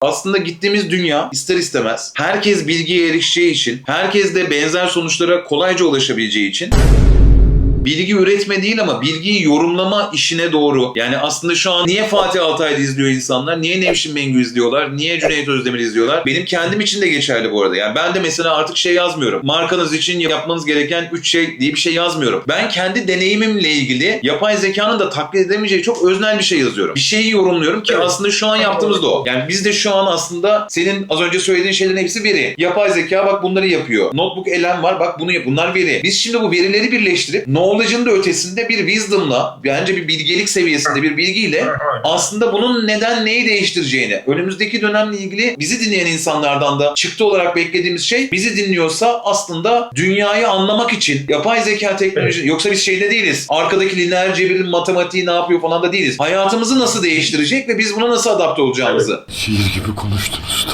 Aslında gittiğimiz dünya ister istemez herkes bilgiye erişeceği için, herkes de benzer sonuçlara kolayca ulaşabileceği için bilgi üretme değil ama bilgiyi yorumlama işine doğru. Yani aslında şu an niye Fatih Altaylı izliyor insanlar? Niye Nevşin Mengü izliyorlar? Niye Cüneyt Özdemir izliyorlar? Benim kendim için de geçerli bu arada. Yani ben de mesela artık şey yazmıyorum. Markanız için yapmanız gereken 3 şey diye bir şey yazmıyorum. Ben kendi deneyimimle ilgili yapay zekanın da taklit edemeyeceği çok öznel bir şey yazıyorum. Bir şeyi yorumluyorum ki aslında şu an yaptığımız da o. Yani biz de şu an aslında senin az önce söylediğin şeylerin hepsi veri. Yapay zeka bak bunları yapıyor. Notebook elem var bak bunu yap. Bunlar veri. Biz şimdi bu verileri birleştirip knowledge'ın da ötesinde bir wisdom'la bence bir bilgelik seviyesinde bir bilgiyle aslında bunun neden neyi değiştireceğini, önümüzdeki dönemle ilgili bizi dinleyen insanlardan da çıktı olarak beklediğimiz şey bizi dinliyorsa aslında dünyayı anlamak için yapay zeka teknoloji yoksa biz şeyde değiliz. Arkadaki lineer cebirin matematiği ne yapıyor falan da değiliz. Hayatımızı nasıl değiştirecek ve biz buna nasıl adapte olacağımızı. Şiir gibi konuştunuz.